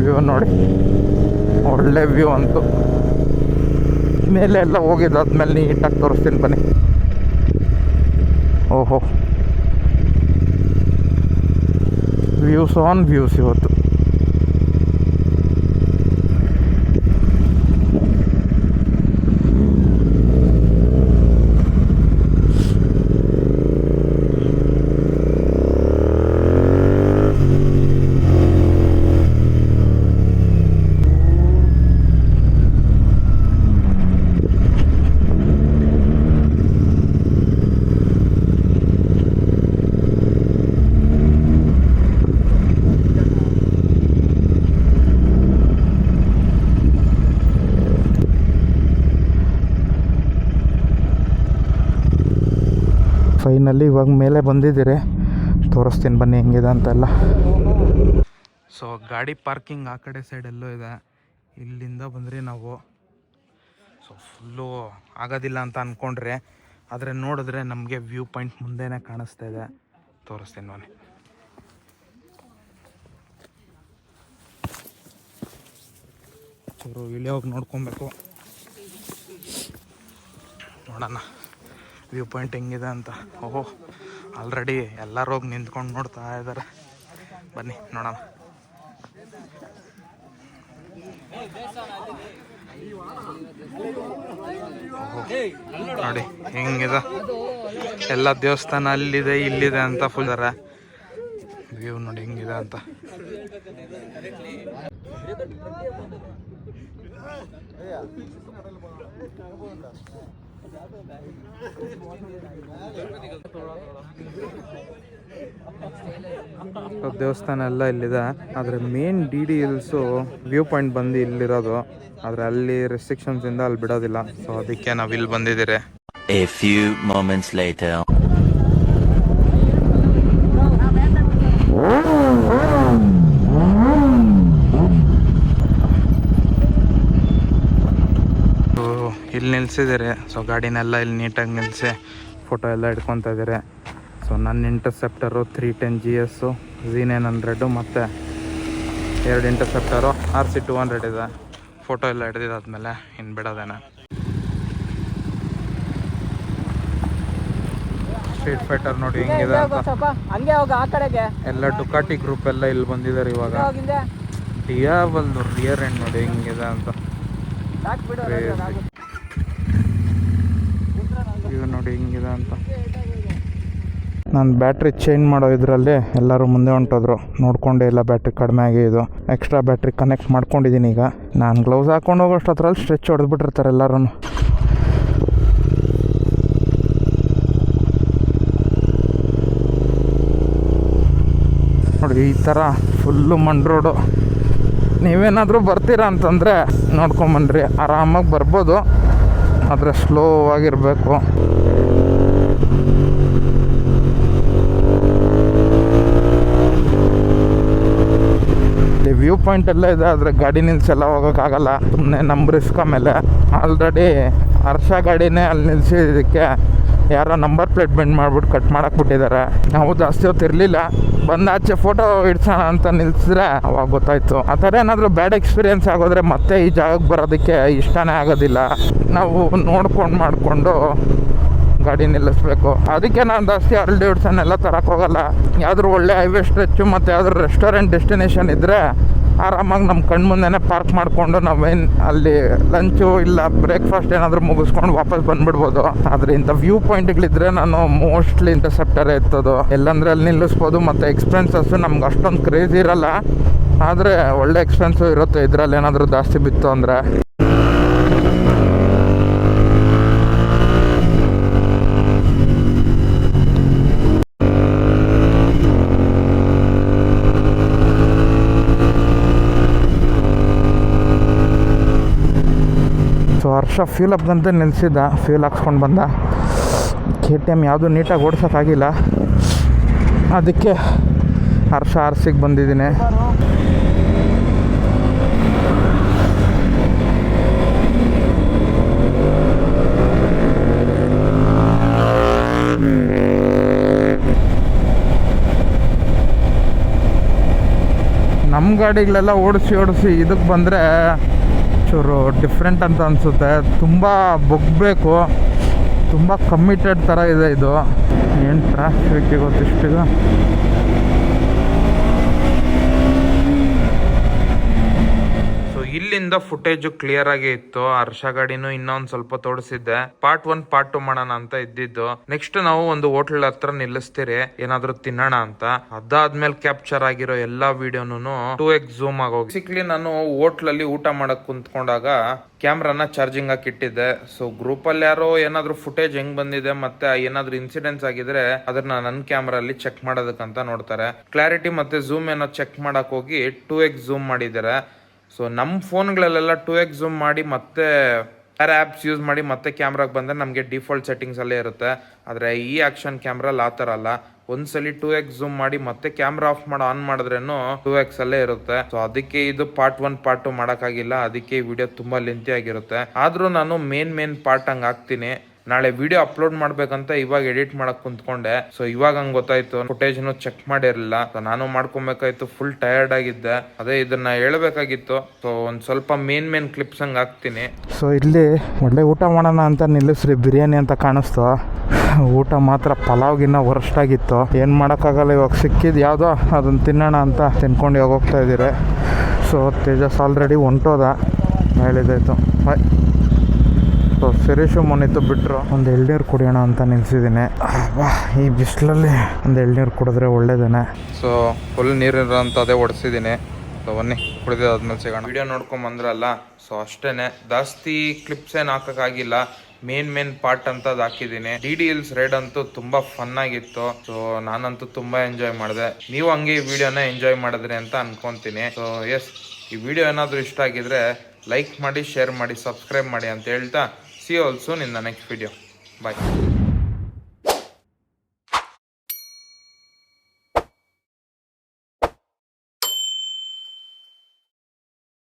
ವ್ಯೂ ನೋಡಿ. ಒಳ್ಳೆ ವ್ಯೂ ಅಂತೂ. ಮೇಲೆ ಎಲ್ಲ ಹೋಗಿದ್ದಾದ್ಮೇಲೆ ನೀಟಾಗಿ ತೋರಿಸ್ತೀನಿ ಬನ್ನಿ. ಓಹೋ. ವ್ಯೂಸ್ ಆನ್ ವ್ಯೂಸ್ ಇವತ್ತು. ಫೈನಲ್ಲಿ ಇವಾಗ ಮೇಲೆ ಬಂದಿದ್ದೀರಿ. ತೋರಿಸ್ತೀನಿ ಬನ್ನಿ ಹೆಂಗಿದೆ ಅಂತೆಲ್ಲ. ಸೊ ಗಾಡಿ ಪಾರ್ಕಿಂಗ್ ಆ ಕಡೆ ಸೈಡೆಲ್ಲೂ ಇದೆ. ಇಲ್ಲಿಂದ ಬಂದರೆ ನಾವು. ಸೊ ಫುಲ್ಲು ಆಗೋದಿಲ್ಲ ಅಂತ ಅಂದ್ಕೊಂಡ್ರೆ ಆದರೆ ನೋಡಿದ್ರೆ ನಮಗೆ ವ್ಯೂ ಪಾಯಿಂಟ್ ಮುಂದೆನೇ ಕಾಣಿಸ್ತಾ ಇದೆ. ತೋರಿಸ್ತೀನಿ ಬನ್ನಿ. ಚೂರು ಇಳಿಯೋಗಿ ನೋಡ್ಕೊಬೇಕು. ನೋಡೋಣ. ವ್ಯೂ ಪಾಯಿಂಟ್ ಹೆಂಗಿದೆ ಅಂತ. ಓಹೋ ಆಲ್ರೆಡಿ ಎಲ್ಲರೂ ಹೋಗಿ ನಿಂತ್ಕೊಂಡು ನೋಡ್ತಾ ಇದ್ದಾರೆ ಬನ್ನಿ, ನೋಡೋಣ. ನೋಡಿ, ಹೆಂಗಿದೆ. ಎಲ್ಲ ದೇವಸ್ಥಾನ ಅಲ್ಲಿದೆ, ಇಲ್ಲಿದೆ ಅಂತ ಫುಲ್ ವ್ಯೂ ನೋಡಿ ಹೆಂಗಿದೆ ಅಂತ. ದೇವಸ್ಥಾನ ಎಲ್ಲ ಇಲ್ಲಿದೆ. ಆದರೆ main D D hills view point ಬಂದು ಇಲ್ಲಿರೋದು. ಆದರೆ ಅಲ್ಲಿ ರೆಸ್ಟ್ರಿಕ್ಷನ್ಸ್ ಇಂದ ಅಲ್ಲಿ ಬಿಡೋದಿಲ್ಲ. ಸೊ ಅದಕ್ಕೆ ನಾವು ಇಲ್ಲಿ ಬಂದಿದ್ದೀರಿ ಇಲ್ಲಿ ನಿಲ್ಸಿದ್ದಾರೆ. ಸೊ ಗಾಡಿನೆಲ್ಲ ಇಲ್ಲಿ ನೀಟಾಗಿ ನಿಲ್ಲಿಸಿ ಫೋಟೋ ಎಲ್ಲ ಇಟ್ಕೊತಾ ಇದ್ದಾರೆ. ಸೊ ನನ್ನ interceptor three ten G S Z nine hundred ಮತ್ತು ಎರಡು interceptor R C two hundred ಇದೆ. ಫೋಟೋ ಎಲ್ಲ ಹಿಡ್ದಿದ್ದಾದ್ಮೇಲೆ ಇನ್ನು ಬಿಡೋದೇನೆ. ಸ್ಟ್ರೀಟ್ ಫೈಟರ್ ನೋಡಿ ಹೆಂಗಿದೆ ಎಲ್ಲ ಡುಕಾಟಿ ಗ್ರೂಪ್ ಎಲ್ಲ ಇಲ್ಲಿ ಬಂದಿದ್ದಾರೆ ಇವಾಗ. ಹೋಗಿಂದೆ. ಬಂದು ರಿಯರ್ ಎಂಡ್ ನೋಡಿ ಹೆಂಗಿದೆ ಅಂತ. ಇದು ನೋಡಿ, ಹಿಂಗಿದೆ ಅಂತ. ನಾನು ಬ್ಯಾಟ್ರಿ ಚೇಂಜ್ ಮಾಡೋ ಇದರಲ್ಲಿ ಎಲ್ಲರೂ ಮುಂದೆ ಹೊಂಟೋದ್ರು. ನೋಡ್ಕೊಂಡೇ ಇಲ್ಲ ಬ್ಯಾಟ್ರಿ ಕಡಿಮೆ ಆಗಿದ್ದು ಎಕ್ಸ್ಟ್ರಾ ಬ್ಯಾಟ್ರಿ ಕನೆಕ್ಟ್ ಮಾಡ್ಕೊಂಡಿದ್ದೀನಿ ಈಗ. ನಾನು ಗ್ಲೌಸ್ ಹಾಕೊಂಡು ಹೋಗೋಷ್ಟೊತ್ತರಲ್ಲಿ ಸ್ಟ್ರೆಚ್ ಹೊಡೆದ್ಬಿಟ್ಟಿರ್ತಾರೆ ಎಲ್ಲರೂ ನೋಡಿ, ಈ ಥರ ಫುಲ್ಲು ಮಣ್ ರೋಡು ನೀವೇನಾದರೂ ಬರ್ತೀರಾ ಅಂತಂದರೆ ನೋಡ್ಕೊಂಬನ್ರಿ ಆರಾಮಾಗಿ ಬರ್ಬೋದು. ಆದರೆ ಸ್ಲೋ ಆಗಿರಬೇಕು. ವ್ಯೂ ಪಾಯಿಂಟ್ ಎಲ್ಲ ಇದೆ, ಆದರೆ ಗಾಡಿ ನಿಲ್ಸೆಲ್ಲ ಹೋಗೋಕ್ಕಾಗಲ್ಲ. ಸುಮ್ಮನೆ ನಮ್ಮ ರಿಸ್ಕ ಆಲ್ರೆಡಿ ಹರ್ಷ ಗಾಡಿನೇ ಅಲ್ಲಿ ನಿಲ್ಸಿದ್ದಕ್ಕೆ ಯಾರೋ ನಂಬರ್ ಪ್ಲೇಟ್ ಬೆಂಡ್ ಮಾಡ್ಬಿಟ್ಟು ಕಟ್ ಮಾಡಕ್ಕೆ ಬಿಟ್ಟಿದ್ದಾರೆ ನಾವು ಜಾಸ್ತಿ ಹೊತ್ತು ಇರಲಿಲ್ಲ. ಬಂದು ಆಚೆ ಫೋಟೋ ಇಡ್ಸೋಣ ಅಂತ ನಿಲ್ಸಿದ್ರೆ ಅವಾಗ ಗೊತ್ತಾಯ್ತು. ಆ ಥರ ಏನಾದರೂ ಬ್ಯಾಡ್ ಎಕ್ಸ್ಪೀರಿಯೆನ್ಸ್ ಆಗೋದ್ರೆ ಮತ್ತೆ ಈ ಜಾಗಕ್ಕೆ ಬರೋದಕ್ಕೆ ಇಷ್ಟನೇ ಆಗೋದಿಲ್ಲ. ನಾವು ನೋಡ್ಕೊಂಡು ಮಾಡಿಕೊಂಡು ಗಾಡಿ ನಿಲ್ಲಿಸ್ಬೇಕು. ಅದಕ್ಕೆ ನಾನು ಜಾಸ್ತಿ ಅರ್ಲ್ ಎಲ್ಲ ತರಕ್ಕೆ ಹೋಗಲ್ಲ. ಯಾವ್ದಾದ್ರು ಒಳ್ಳೆ ಹೈವೇ ಸ್ಟ್ರೆಚ್ಚು ಮತ್ತು ಯಾವ್ದಾದ್ರು ರೆಸ್ಟೋರೆಂಟ್ ಡೆಸ್ಟಿನೇಷನ್ ಇದ್ದರೆ ಆರಾಮಾಗಿ ನಮ್ಮ ಕಣ್ಣು ಮುಂದೆನೇ ಪಾರ್ಕ್ ಮಾಡಿಕೊಂಡು ನಾವೇನು ಅಲ್ಲಿ ಲಂಚು ಇಲ್ಲ ಬ್ರೇಕ್ಫಾಸ್ಟ್ ಏನಾದರೂ ಮುಗಿಸ್ಕೊಂಡು ವಾಪಸ್ ಬಂದ್ಬಿಡ್ಬೋದು. ಆದರೆ ಇಂಥ ವ್ಯೂ ಪಾಯಿಂಟ್ಗಳಿದ್ರೆ ನಾನು ಮೋಸ್ಟ್ಲಿ ಇಂಟರ್ಸೆಪ್ಟರೇ ಇರ್ತದೆ. ಎಲ್ಲಂದ್ರೆ ಅಲ್ಲಿ ನಿಲ್ಲಿಸ್ಬೋದು, ಮತ್ತು ಎಕ್ಸ್ಪೆನ್ಸಸ್ಸು ನಮ್ಗೆ ಅಷ್ಟೊಂದು ಕ್ರೇಜ್ ಇರಲ್ಲ. ಆದರೆ ಒಳ್ಳೆ ಎಕ್ಸ್ಪೆನ್ಸು ಇರುತ್ತೆ. ಇದರಲ್ಲಿ ಏನಾದರೂ ಜಾಸ್ತಿ ಬಿತ್ತು ಅಂದರೆ. ಹರ್ಷ ಫ್ಯೂಲ್ ಅಪ್ಗಂತ ನಿಲ್ಲಿಸಿದ್ದ ಫ್ಯೂಲ್ ಹಾಕ್ಸ್ಕೊಂಡು ಬಂದ. ಕೆ ಟಿ ಎಂ ಯಾವುದು ನೀಟಾಗಿ ಓಡ್ಸೋಕ್ಕಾಗಿಲ್ಲ. ಅದಕ್ಕೆ ಹರ್ಷ ಆರ್ಸಿಗೆ ಬಂದಿದ್ದೀನಿ. ನಮ್ಮ ಗಾಡಿಗಳೆಲ್ಲ ಓಡಿಸಿ ಓಡಿಸಿ ಇದಕ್ಕೆ ಬಂದರೆ ಚೂರು ಡಿಫ್ರೆಂಟ್ ಅಂತ ಅನಿಸುತ್ತೆ. ತುಂಬ ಬೊಗ್ಬೇಕು. ತುಂಬ ಕಮ್ಮಿಟೆಡ್ ಥರ ಇದೆ ಇದು. ಏನು ಟ್ರಾಫಿಕ್ ಗೊತ್ತಿಷ್ಟಿದು ಇಲ್ಲಿಂದ ಫುಟೇಜ್ ಕ್ಲಿಯರ್ ಆಗಿ ಇತ್ತು. ಹರ್ಷ ಗಾಡಿನೂ ಇನ್ನೊಂದ್ ಸ್ವಲ್ಪ ತೋರಿಸಿದ್ದೆ. ಪಾರ್ಟ್ ಒನ್ ಪಾರ್ಟ್ ಟು ಮಾಡೋಣ ಅಂತ ಇದ್ದಿದ್ದು. ನೆಕ್ಸ್ಟ್ ನಾವು ಒಂದು ಹೋಟೆಲ್ ಹತ್ರ ನಿಲ್ಲಿಸ್ತೀರಿ. ಏನಾದ್ರೂ ತಿನ್ನೋಣ ಅಂತ. ಅದಾದ್ಮೇಲೆ ಕ್ಯಾಪ್ಚರ್ ಆಗಿರೋ ಎಲ್ಲಾ ವಿಡಿಯೋನು ಟೂ ಎಕ್ಸ್ ಝೂಮ್ ಆಗೋಗಿ ಸಿಕ್ಲಿ ನಾನು ಹೋಟ್ಲಲ್ಲಿ ಊಟ ಮಾಡಕ್ ಕುಂತ್ಕೊಂಡಾಗ ಕ್ಯಾಮ್ರಾನ ಚಾರ್ಜಿಂಗ್ ಹಾಕಿ ಇಟ್ಟಿದ್ದೆ. ಸೊ ಗ್ರೂಪ್ ಅಲ್ಲಿ ಯಾರೋ ಏನಾದ್ರು ಫುಟೇಜ್ ಹೆಂಗ್ ಬಂದಿದೆ ಮತ್ತೆ ಏನಾದ್ರು ಇನ್ಸಿಡೆಂಟ್ಸ್ ಆಗಿದ್ರೆ ಅದನ್ನ ನನ್ನ ಕ್ಯಾಮ್ರಲ್ಲಿ ಚೆಕ್ ಮಾಡೋದಕ್ಕಂತ ನೋಡ್ತಾರೆ. ಕ್ಲಾರಿಟಿ ಮತ್ತೆ ಝೂಮ್ ಏನೋ ಚೆಕ್ ಮಾಡಕ್ ಹೋಗಿ ಟೂ ಎಕ್ಸ್ ಝೂಮ್ ಮಾಡಿದ್ದಾರೆ. ಸೊ ನಮ್ಮ ಫೋನ್ಗಳಲ್ಲೆಲ್ಲ ಟು ಎಕ್ಸ್ ಝೂಮ್ ಮಾಡಿ ಮತ್ತೆ ಬೇರೆ ಆ್ಯಪ್ಸ್ ಯೂಸ್ ಮಾಡಿ ಮತ್ತೆ ಕ್ಯಾಮ್ರಾಗೆ ಬಂದರೆ ನಮಗೆ ಡಿಫಾಲ್ಟ್ ಸೆಟ್ಟಿಂಗ್ಸ್ ಅಲ್ಲೇ ಇರುತ್ತೆ. ಆದರೆ ಈ ಆಕ್ಷನ್ ಕ್ಯಾಮ್ರಲ್ಲಿ ಆ ಥರ ಅಲ್ಲ. ಒಂದ್ಸಲಿ ಟೂ ಎಕ್ಸ್ ಝೂಮ್ ಮಾಡಿ ಮತ್ತೆ ಕ್ಯಾಮ್ರಾ ಆಫ್ ಮಾಡಿ ಆನ್ ಮಾಡಿದ್ರೇನು ಟೂ ಎಕ್ಸ್ ಅಲ್ಲೇ ಇರುತ್ತೆ. ಸೊ ಅದಕ್ಕೆ ಇದು ಪಾರ್ಟ್ ಒನ್ ಪಾರ್ಟ್ ಟು ಮಾಡೋಕ್ಕಾಗಿಲ್ಲ. ಅದಕ್ಕೆ ವಿಡಿಯೋ ತುಂಬ ಲೆಂತಿ ಆಗಿರುತ್ತೆ. ಆದರೂ ನಾನು ಮೇನ್ ಮೇನ್ ಪಾರ್ಟ್ ಹಂಗೆ ಹಾಕ್ತೀನಿ. ನಾಳೆ ವಿಡಿಯೋ ಅಪ್ಲೋಡ್ ಮಾಡ್ಬೇಕಂತ ಇವಾಗ ಎಡಿಟ್ ಮಾಡಕ್ ಕುಂತ್ಕೊಂಡೆ. ಸೊ ಇವಾಗ ಹಂಗೆ ಗೊತ್ತಾಯ್ತು. ಫುಟೇಜ್ ಚೆಕ್ ಮಾಡಿರಲಿಲ್ಲ. ನಾನು ಮಾಡ್ಕೊಬೇಕಾಯ್ತು. ಫುಲ್ ಟಯರ್ಡ್ ಆಗಿದ್ದೆ. ಅದೇ ಇದನ್ನ ಹೇಳ್ಬೇಕಾಗಿತ್ತು. ಸೊ ಒಂದ್ ಸ್ವಲ್ಪ ಮೇನ್ ಮೇನ್ ಕ್ಲಿಪ್ಸ್ ಹಂಗೆ ಹಾಕ್ತೀನಿ. ಸೊ ಇಲ್ಲಿ ಒಳ್ಳೆ ಊಟ ಮಾಡೋಣ ಅಂತ ನಿಲ್ಲಿಸ್ರಿ. ಬಿರಿಯಾನಿ ಅಂತ ಕಾಣಿಸ್ತು. ಊಟ ಮಾತ್ರ ಪಲಾವ್ಗಿನ್ನ ವರ್ಸ್ಟ್ ಆಗಿತ್ತು ಏನು ಮಾಡೋಕ್ಕಾಗಲ್ಲ ಇವಾಗ. ಸಿಕ್ಕಿದ್ದು ಯಾವುದೋ ಅದನ್ನು ತಿನ್ನೋಣ ಅಂತ ತಿನ್ಕೊಂಡು ಹೋಗ್ತಾ ಇದ್ದೀರಿ. ಸೊ ತೇಜಸ್ ಆಲ್ರೆಡಿ ಹೊಂಟೋದ. ಹೇಳಿದಾಯ್ತು ಬಾಯ್ ಸೊ ಸುರೇಶು ಮೊನ್ನಿತ್ತು ಬಿಟ್ಟರು ಒಂದು ಎಳ್ನೀರು ಕುಡಿಯೋಣ ಅಂತ ನಿಲ್ಸಿದ್ದೀನಿ. ಈ ಬಿಸಿಲಲ್ಲಿ ಒಂದು ಎಳ್ನೀರು ಕುಡಿದ್ರೆ ಒಳ್ಳೇದೇನೆ. ಸೊ ಫುಲ್ ನೀರಿರೋಂಥದ್ದೇ ಹೊಡೆಸಿದ್ದೀನಿ ಸೊ ಬನ್ನಿ ಕುಡಿದಾದ್ಮೇಲೆ ಸಿಗೋಣ. ವಿಡಿಯೋ ನೋಡ್ಕೊಂಡ್ ಬಂದ್ರಲ್ಲ ಸೊ ಅಷ್ಟೇ ಜಾಸ್ತಿ ಕ್ಲಿಪ್ಸ್ ಏನು ಹಾಕೋಕ್ಕಾಗಿಲ್ಲ. ಮೇನ್ ಮೇನ್ ಪಾರ್ಟ್ ಅಂತದ್ ಹಾಕಿದ್ದೀನಿ. ಡಿ ಡಿ ಇಲ್ಸ್ ರೈಡ್ ಅಂತೂ ತುಂಬಾ ಫನ್ ಆಗಿತ್ತು. ಸೊ ನಾನಂತೂ ತುಂಬಾ ಎಂಜಾಯ್ ಮಾಡಿದೆ. ನೀವು ಹಂಗೆ ಈ ವಿಡಿಯೋನ ಎಂಜಾಯ್ ಮಾಡಿದ್ರಿ ಅಂತ ಅನ್ಕೊಂತೀನಿ. ಸೊ ಎಸ್ ಈ ವಿಡಿಯೋ ಏನಾದರೂ ಇಷ್ಟ ಆಗಿದ್ರೆ ಲೈಕ್ ಮಾಡಿ ಶೇರ್ ಮಾಡಿ ಸಬ್ಸ್ಕ್ರೈಬ್ ಮಾಡಿ ಅಂತ ಹೇಳ್ತಾ See you all soon in the next video. Bye.